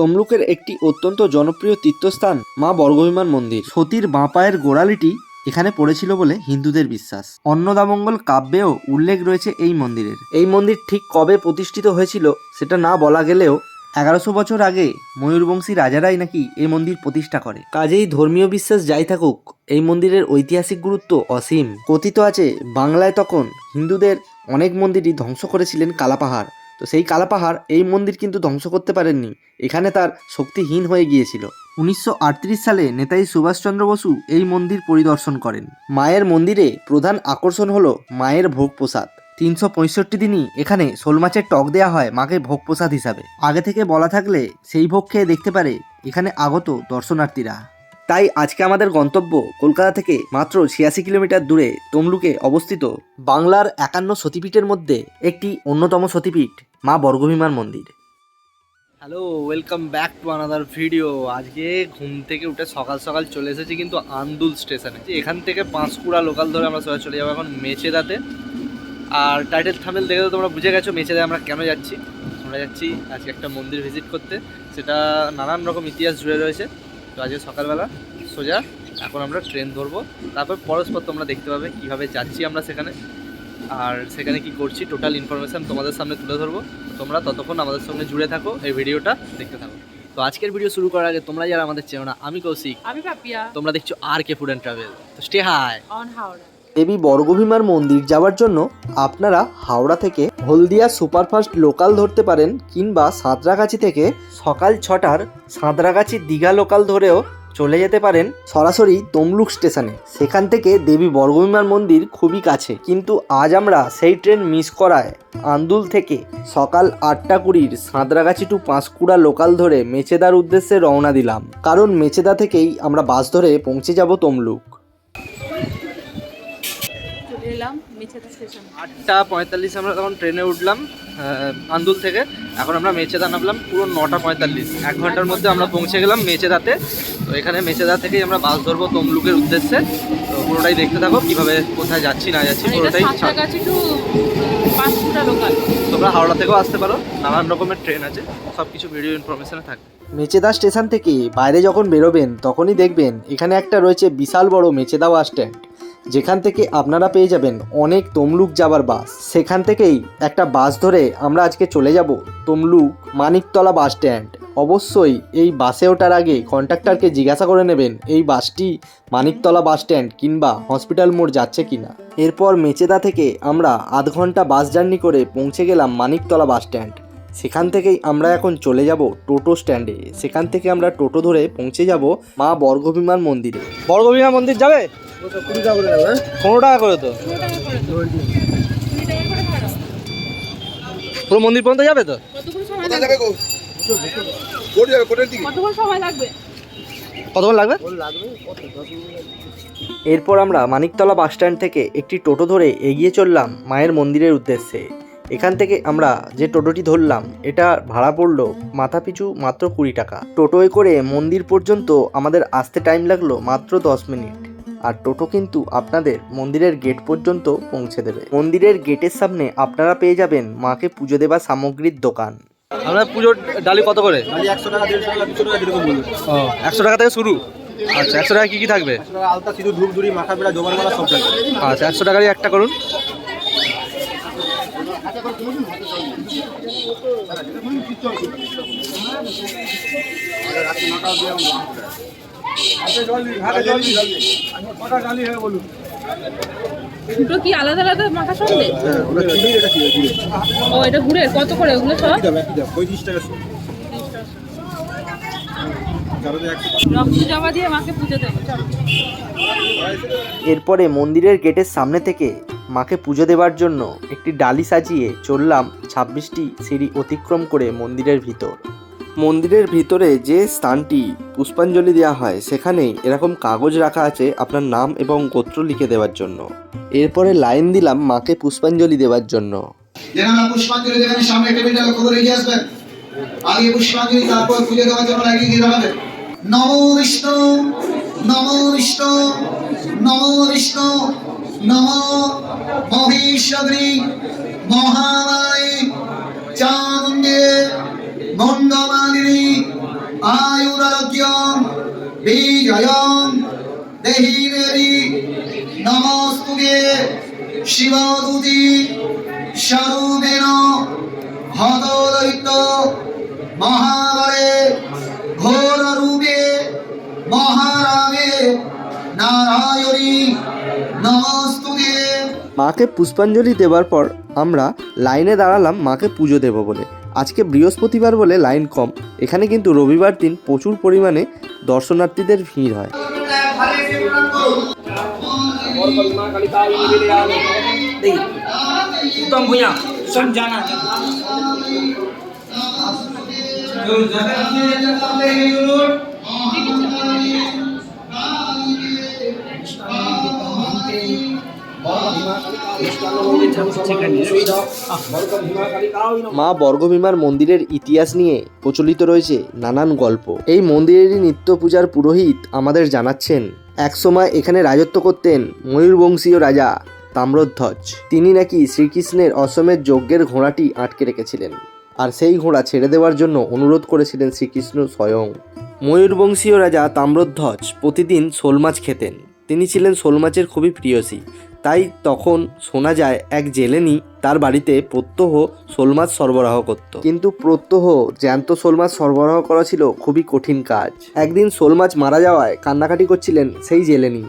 তমলুকের একটি অত্যন্ত জনপ্রিয় তীর্থস্থান, মা বর্গভীমান মন্দির। সতীর বাঁ পায়ের গোড়ালিটি এখানে পড়েছিল বলে হিন্দুদের বিশ্বাস। অন্নদামঙ্গল কাব্যেও উল্লেখ রয়েছে এই মন্দিরের। এই মন্দির ঠিক কবে প্রতিষ্ঠিত হয়েছিল সেটা না বলা গেলেও এগারোশো বছর আগে ময়ূরবংশী রাজারাই নাকি এই মন্দির প্রতিষ্ঠা করে। কাজেই ধর্মীয় বিশ্বাস যাই থাকুক, এই মন্দিরের ঐতিহাসিক গুরুত্ব অসীম। কথিত আছে, বাংলায় তখন হিন্দুদের অনেক মন্দিরই ধ্বংস করেছিলেন কালাপাহাড়। তো সেই কালাপাহাড় এই মন্দির কিন্তু ধ্বংস করতে পারেননি। এখানে তার শক্তিহীন হয়ে গিয়েছিল। উনিশশো আটত্রিশ সালে নেতাজি সুভাষচন্দ্র বসু এই মন্দির পরিদর্শন করেন। মায়ের মন্দিরে প্রধান আকর্ষণ হলো মায়ের ভোগ প্রসাদ তিনশো পঁয়ষট্টি দিনই এখানে শোল মাছের টক দেওয়া হয় মাকে ভোগ প্রসাদ হিসাবে। আগে থেকে বলা থাকলে সেই ভোগ খেয়ে দেখতে পারে এখানে আগত দর্শনার্থীরা। তাই আজকে আমাদের গন্তব্য কলকাতা থেকে মাত্র ছিয়াশি কিলোমিটার দূরে তমলুকে অবস্থিত বাংলার একান্ন সতীপীঠের মধ্যে একটি অন্যতম সতীপীঠ, মা বর্গভীমার মন্দির। Hello welcome back to another video আজকে ঘুম থেকে উঠে সকাল সকাল চলে এসেছি কিন্তু আন্দুল স্টেশনে। এখান থেকে পাঁশকুড়া লোকাল ধরে আমরা সবাই চলে যাব এখন মেচেদাতে। আর টাইটেল থামেল দেখে তো তোমরা বুঝে গেছো মেচেদায় আমরা কেন যাচ্ছি। আমরা যাচ্ছি আজকে একটা মন্দির ভিজিট করতে। সেটা নানান রকম ইতিহাস জুড়ে রয়েছে। তো আজকে সকালবেলা সোজা এখন আমরা ট্রেন ধরবো। তারপর পরস্পর তোমরা দেখতে পাবে কীভাবে যাচ্ছি আমরা সেখানে। আর সেখানে কি করছি টোটাল ইনফরমেশান তোমাদের সামনে তুলে ধরবো। তোমরা ততক্ষণ আমাদের সঙ্গে জুড়ে থাকো এই ভিডিওটা দেখতে থাকো। তো আজকের ভিডিও শুরু করার আগে তোমরা যারা আমাদের চেনো না আমি কৌশিক। আমি পাপিয়া। তোমরা দেখছ R K food and travel তো stay high on Howrah Devi বর্গভীমার মন্দির যাওয়ার জন্য আপনারা হাওড়া থেকে হলদিয়া সুপারফাস্ট লোকাল ধরতে পারেন কিংবা সাঁতরাগাছি থেকে সকাল ছটার সাঁতরাগাছি দীঘা লোকাল ধরেও চলে যেতে পারেন সরাসরি তমলুক স্টেশনে। সেখান থেকে দেবী বর্গভীমার মন্দির খুবই কাছে। কিন্তু আজ আমরা সেই ট্রেন মিস করায় আন্দুল থেকে সকাল আটটা কুড়ির সাঁতরাগাছি টু পাঁশকুড়া লোকাল ধরে মেচেদার উদ্দেশ্যে রওনা দিলাম। কারণ মেচেদা থেকেই আমরা বাস ধরে পৌঁছে যাব তমলুক। মেছেদা স্টেশন আটটা পঁয়তাল্লিশ আমরা তখন ট্রেনে উঠলাম আন্দুল থেকে। এখন আমরা মেচেদা নামলাম পুরো নটা পঁয়তাল্লিশ। এক ঘণ্টার মধ্যে আমরা পৌঁছে গেলাম মেচেদাতে তো এখানে মেচেদা থেকেই আমরা বাস ধরবো তমলুকের উদ্দেশ্যে। তো পুরোটাই দেখতে থাকো কীভাবে কোথায় যাচ্ছি না যাচ্ছি পুরোটাই তোমরা হাওড়া থেকেও আসতে পারো নানান রকমের ট্রেন আছে সব কিছু ভিডিও ইনফরমেশনে থাকবে। মেচেদা স্টেশন থেকে বাইরে যখন বেরোবেন তখনই দেখবেন এখানে একটা রয়েছে বিশাল বড় মেচেদা বাস স্ট্যান্ড যেখান থেকে আপনারা পেয়ে যাবেন অনেক তমলুক যাবার বাস। সেখান থেকেই একটা বাস ধরে আমরা আজকে চলে যাব তমলুক মানিকতলা বাস স্ট্যান্ড। অবশ্যই এই বাসে ওঠার আগে কন্ট্রাক্টরকে জিজ্ঞাসা করে নেবেন, এই বাসটি মানিকতলা বাস স্ট্যান্ড কিংবা হসপিটাল মোড় যাচ্ছে কিনা। এরপর মেচেদা থেকে আমরা আধ ঘণ্টা বাস জার্নি করে পৌঁছে গেলাম মানিকতলা বাস স্ট্যান্ড। সেখান থেকেই আমরা এখন চলে যাব টোটো স্ট্যান্ডে। সেখান থেকে আমরা টোটো ধরে পৌঁছে যাব মা বর্গভীমার মন্দিরে। বর্গভীমা মন্দির যাবে? পনেরো টাকা করে তো? পুরো মন্দির পর্যন্ত যাবে তো? কতক্ষণ সময় কোথায় লাগবে যাবে গো? কোর্ট যাবে কোর্টের দিকে? কতক্ষণ সময় লাগবে? কতক্ষণ লাগবে? এরপর আমরা মানিকতলা বাস স্ট্যান্ড থেকে একটি টোটো ধরে এগিয়ে চললাম মায়ের মন্দিরের উদ্দেশ্যে। এখান থেকে আমরা যে টোটোটি ধরলাম এটা ভাড়া পড়ল মাথা পিছু মাত্র কুড়ি টাকা। টোটোয় করে মন্দির পর্যন্ত আমাদের আসতে টাইম লাগল মাত্র দশ মিনিট। আর টোটো কিন্তু আপনাদের মন্দিরের গেট পর্যন্ত পৌঁছে দেবে। মন্দিরের গেটের সামনে আপনারা পেয়ে যাবেন মাকে পুজো দেবার সামগ্রীর দোকান। আমরা পুজোর ডালি কত করে? একশো টাকা দেড়শো টাকা দুশো টাকা যেরকম একশো টাকা থেকে শুরু? আচ্ছা একশো টাকা কী কী থাকবে? আলতা সিঁদুর ধূপ ধুরি মাথা জোগাড় করা সব টাকা আচ্ছা একশো টাকারই একটা করুন। দুটো কি আলাদা আলাদা ও এটা ঘুরে কত করে ওগুলো সব? পঁয়ত্রিশ টাকা এরপরে মন্দিরের গেটের সামনে থেকে মাকে পুজো দেওয়ার জন্য একটি ডালি সাজিয়ে চললাম ছাব্বিশটি সিঁড়ি অতিক্রম করে মন্দিরের ভিতর। মন্দিরের ভিতরে যে স্থানটি পুষ্পাঞ্জলি দেওয়া হয়, সেখানে এরকম কাগজ রাখা আছে আপনার নাম এবং গোত্র লিখে দেওয়ার জন্য। এরপরে লাইন দিলাম মাকে পুষ্পাঞ্জলি দেওয়ার জন্য। যেনারা পুষ্পাঞ্জলি মণ্ডমালিনী অয়ং দেহি দেবী নমস্তুতে শিবদূতি স্বরূপেণ হতদৈত্য মহাবলে ঘোর রূপে মহারামে নারায়ণী নমস্তুতে মাকে পুষ্পাঞ্জলি দেওয়ার পর আমরা লাইনে দাঁড়ালাম মাকে পুজো দেব বলে। আজকে বৃহস্পতিবার বলে লাইন কম। এখানে কিন্তু রবিবার দিন প্রচুর পরিমাণে দর্শনার্থীদের ভিড় হয়। মা বর্গভীমার মন্দিরের ইতিহাস নিয়ে প্রচলিত রয়েছে নানান গল্প। এই মন্দিরেরই নিত্য পূজার পুরোহিত আমাদের জানাচ্ছেন, একসময় এখানে রাজত্ব করতেন ময়ূরবংশীয় রাজা তাম্রধ্বজ। তিনি নাকি শ্রীকৃষ্ণের অসমের যজ্ঞের ঘোড়াটি আটকে রেখেছিলেন আর সেই ঘোড়া ছেড়ে দেওয়ার জন্য অনুরোধ করেছিলেন শ্রীকৃষ্ণ স্বয়ং। ময়ূরবংশীয় রাজা তাম্রধ্বজ প্রতিদিন শোল মাছ খেতেন। তিনি ছিলেন শোল মাছের খুবই প্রিয়সী। তাই তখন শোনা যায়, এক জেলেনি তার বাড়িতে প্রত্যহ শোল মাছ সরবরাহ করত। কিন্তু প্রত্যহ জ্যান্ত শোল মাছ সরবরাহ করা ছিল খুবই কঠিন কাজ। একদিন শোল মাছ মারা যাওয়ায় কান্নাকাটি করছিলেন সেই জেলেনি।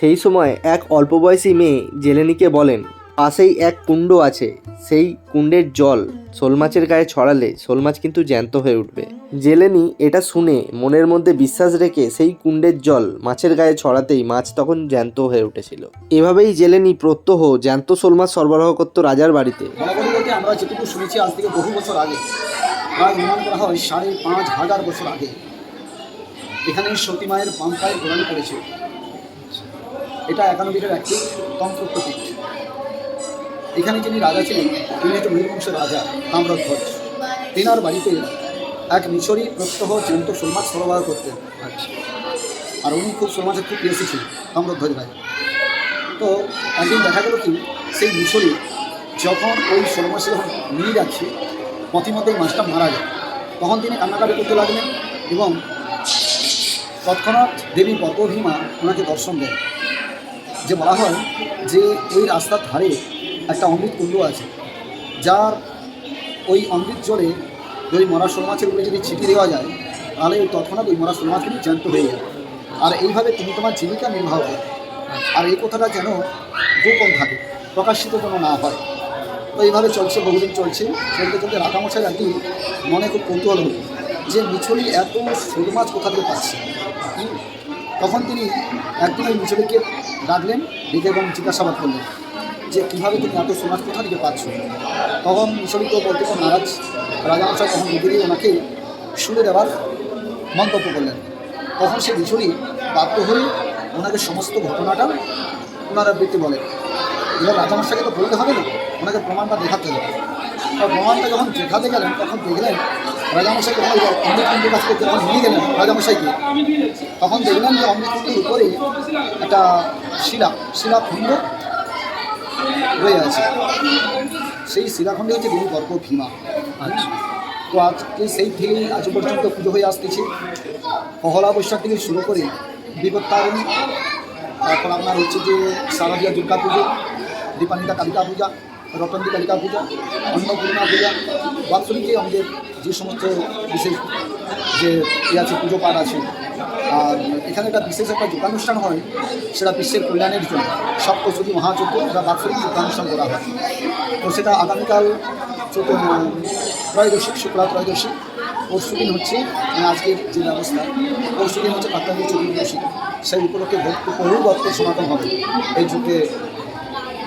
সেই সময় এক অল্প বয়সী মেয়ে জেলেনিকে বলেন পাশেই এক কুণ্ড আছে, সেই কুণ্ডের জল শোল মাছের গায়ে ছড়ালে শোল মাছ কিন্তু জ্যান্ত হয়ে উঠবে। জেলেনি এটা শুনে মনের মধ্যে বিশ্বাস রেখে সেই কুণ্ডের জল মাছের গায়ে ছড়াতেই মাছ তখন জ্যান্ত হয়ে উঠেছিল। এভাবেই জেলেনি প্রত্যহ জ্যান্ত শোল মাছ সরবরাহ করত রাজার বাড়িতে। এখানে সতী মায়ের পাম্পায় গোড়ালি করেছে। এটা একানবিরের একটি তন্ত্র প্রতীক এখানে যিনি রাজা ছিলেন, তিনি হচ্ছে ময়ূরবংশের রাজা তাম্রধ্বজ তেনার বাড়িতে এক মিশরি প্রত্যহ জ্যান্ত শোলমাছ সরবরাহ করতেন। আর উনি খুব শোলমাছের খুব প্রিয় ছিলেন তাম্রধ্বজ ভাই। তো একদিন দেখা গেল কি, সেই মিশরি যখন ওই ষোলো মাসে যখন নিয়ে যাচ্ছে পথিমধ্যে ওই মাছটা মারা যায়। তখন তিনি কান্নাকাটি করতে লাগলেন এবং তৎক্ষণাৎ দেবী পর্বভীমা ওনাকে দর্শন দেন। যে বলা হয় যে ওই রাস্তার ধারে একটা অমৃত কুণ্ড আছে, যার ওই অমৃত জলে যদি মরা শোল মাছের উপরে যদি ছিটিয়ে দেওয়া যায়, তাহলে ওই তৎক্ষণাৎ ওই মরা শোল কিন্তু জ্যান্ত হয়ে যায় আর এইভাবে তুমি তোমার জীবিকা নির্বাহ করো। আর এই কথাটা যেন গোপন থাকে, প্রকাশিত কোনো না হয়। তো এইভাবে চলছে, বহুদিন চলছে। চলতে চলতে রাখামশাই আর কি মনে খুব কৌতূহল হলো যে মিছরি এত শোল মাছ কোথা থেকে পাচ্ছে? তখন তিনি একদিন ওই মিছরিকে ডাকলেন, ডেকে এবং জিজ্ঞাসাবাদ করলেন যে কীভাবে তুমি এত শোল মাছ কোথা থেকে পাচ্ছ? তখন মিছরি তো বলতে তো নারাজ রাজামশাই তখন নিজেরই ওনাকে শুনে দেওয়ার মন্তব্য করলেন। তখন সে মিছরি বাধ্য হয়ে ওনাকে সমস্ত ঘটনাটা পুনরাবৃত্তি বলে এবার রাজামশাইকে তো বলতে হবে না, ওনাকে প্রমাণটা দেখাতে হবে। আর প্রমাণটা যখন দেখাতে গেলেন, তখন দেখলেন রাজামশাই যখন অমৃতকুণ্ডের কাছ থেকে যখন নিয়ে গেলেন রাজামশাইকে, তখন দেখলেন যে অমৃতকুণ্ডের উপরে একটা শিলা শিলাখণ্ড রয়ে আছে। সেই শিলাখণ্ডে হচ্ছে দেবী গর্ভ ভীমা। আচ্ছা। তো আজকে সেই থেকেই আজ পর্যন্ত পুজো হয়ে আসতেছে। পহলা বৈশাখ থেকে শুরু করে বিপত্তারিণী তারপর আপনার হচ্ছে যে শারদীয়া দুর্গা পুজো দীপানিতা কালিকা পূজা রতন্দি কালিকা পূজা অন্নপূর্ণা পূজা বাৎসরিকে আমাদের যে সমস্ত বিশেষ যে ইয়ে আছে পুজো পাঠ আছে আর এখানে একটা বিশেষ একটা যোগানুষ্ঠান হয়, সেটা বিশ্বের কল্যাণের জন্য। সপ্তশতী মহাযজ্ঞ এটা বাৎসরিক যোগানুষ্ঠান করা হয়। তো সেটা আগামীকাল ত্রয়োদশী, শুক্লা ত্রয়োদশী। পরশু দিন হচ্ছে মানে আজকের যে ব্যবস্থা, পরশু দিন হচ্ছে কাত্তাঙ্গী চতুর্দশী সেই উপলক্ষে ভক্ত বহু ভক্ত সমাগম হবে এই যুগে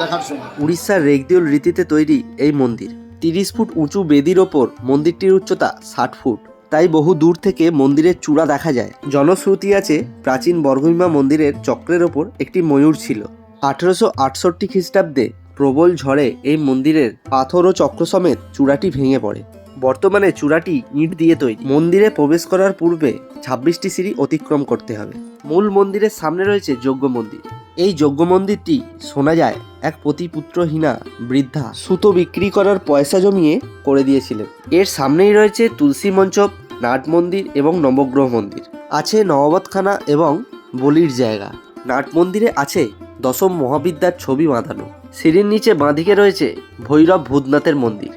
দেখার জন্য। উড়িষ্যার রেগদিওল রীতিতে তৈরি এই মন্দির। তিরিশ ফুট উঁচু বেদির ওপর মন্দিরটির উচ্চতা ষাট ফুট। তাই বহু দূর থেকে মন্দিরের চূড়া দেখা যায়। জনশ্রুতি আছে প্রাচীন বর্গভীমা মন্দিরের চক্রের ওপর একটি ময়ূর ছিল। আঠেরোশো আটষট্টি খ্রিস্টাব্দে প্রবল ঝড়ে এই মন্দিরের পাথর ও চক্র সমেত চূড়াটি ভেঙে পড়ে। বর্তমানে চূড়াটি ইট দিয়ে তৈরি। মন্দিরে প্রবেশ করার পূর্বে ছাব্বিশটি সিঁড়ি অতিক্রম করতে হবে। মূল মন্দিরের সামনে রয়েছে যজ্ঞ মন্দির। এই যজ্ঞ মন্দিরটি শোনা যায় এক পতিপুত্রহীনা বৃদ্ধা সুতো বিক্রি করার পয়সা জমিয়ে করে দিয়েছিলেন। এর সামনেই রয়েছে তুলসী মঞ্চপ নাট মন্দির এবং নবগ্রহ মন্দির। আছে নবাবতখানা এবং বলির জায়গা। নাট মন্দিরে আছে দশম মহাবিদ্যার ছবি বাঁধানো। সিঁড়ির নিচে বাঁদিকে রয়েছে ভৈরব ভূতনাথের মন্দির।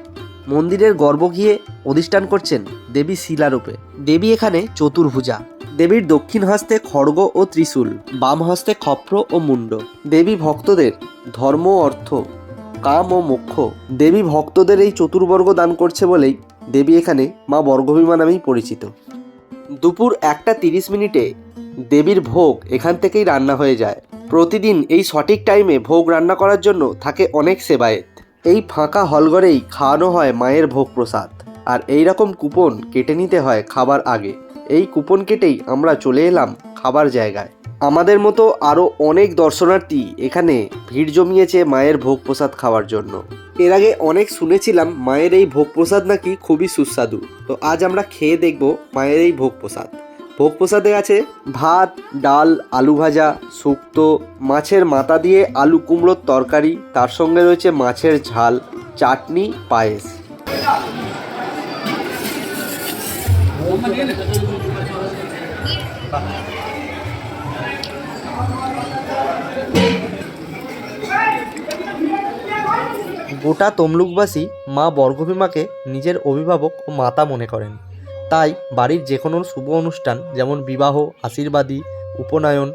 মন্দিরের গর্ভ গিয়ে অধিষ্ঠান করছেন দেবী শিলারূপে। দেবী এখানে চতুর্ভুজা। দেবীর দক্ষিণ হস্তে খড়গ ও ত্রিশূল, বাম হস্তে ক্ষপ্র ও মুন্ড দেবী ভক্তদের ধর্ম, অর্থ, কাম ও মোক্ষ। দেবী ভক্তদের এই চতুর্বর্গ দান করছে বলেই দেবী এখানে মা বর্গভীমা নামেই পরিচিত। দুপুর একটা তিরিশ মিনিটে দেবীর ভোগ এখান থেকেই রান্না হয়ে যায়। প্রতিদিন এই সঠিক টাইমে ভোগ রান্না করার জন্য থাকে অনেক সেবায়েত। এই ফাঁকা হলঘরেই খাওয়ানো হয় মায়ের ভোগ প্রসাদ আর এই রকম কুপন কেটে নিতে হয় খাবার আগে। এই কুপন কেটেই আমরা চলে এলাম খাবার জায়গায়। আমাদের মতো আরও অনেক দর্শনার্থী এখানে ভিড় জমিয়েছে মায়ের ভোগ প্রসাদ খাওয়ার জন্য। এর আগে অনেক শুনেছিলাম মায়ের এই ভোগ প্রসাদ নাকি খুবই সুস্বাদু। তো আজ আমরা খেয়ে দেখব মায়ের এই ভোগ প্রসাদ ভোগ প্রসাদে আছে ভাত, ডাল, আলু ভাজা, শুক্তো, মাছের মাথা দিয়ে আলু কুমড়োর তরকারি, তার সঙ্গে রয়েছে মাছের ঝাল, চাটনি, পায়েস। গোটা তমলুকবাসী মা বর্গভীমাকে নিজের অভিভাবক ও মাতা মনে করেন। তাই বাড়ির যে কোনো শুভ অনুষ্ঠান যেমন বিবাহ, আশীর্বাদী, উপনয়ন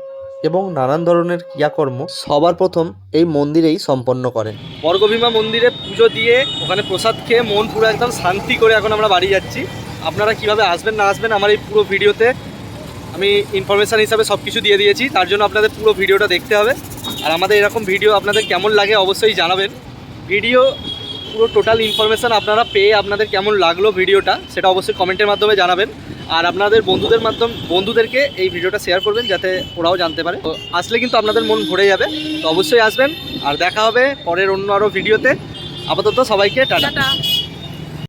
এবং নানান ধরনের ক্রিয়াকর্ম সবার প্রথম এই মন্দিরেই সম্পন্ন করেন। বর্গভীমা মন্দিরে পুজো দিয়ে ওখানে প্রসাদ খেয়ে মন পুরো একদম শান্তি করে এখন আমরা বাড়ি যাচ্ছি। আপনারা কীভাবে আসবেন, না আসবেন আমার এই পুরো ভিডিওতে আমি ইনফরমেশান হিসাবে সব কিছু দিয়ে দিয়েছি। তার জন্য আপনাদের পুরো ভিডিওটা দেখতে হবে। আর আমাদের এরকম ভিডিও আপনাদের কেমন লাগে অবশ্যই জানাবেন। ভিডিও, পুরো টোটাল ইনফরমেশান আপনারা পেয়ে আপনাদের কেমন লাগল ভিডিওটা, সেটা অবশ্যই কমেন্টের মাধ্যমে জানাবেন। আর আপনাদের বন্ধুদের মাধ্যম বন্ধুদেরকে এই ভিডিওটা শেয়ার করবেন, যাতে ওরাও জানতে পারে। তো আসলে কিন্তু আপনাদের মন ভরে যাবে। তো অবশ্যই আসবেন, আর দেখা হবে পরের অন্য আরও ভিডিওতে আপাতত সবাইকে টাটা।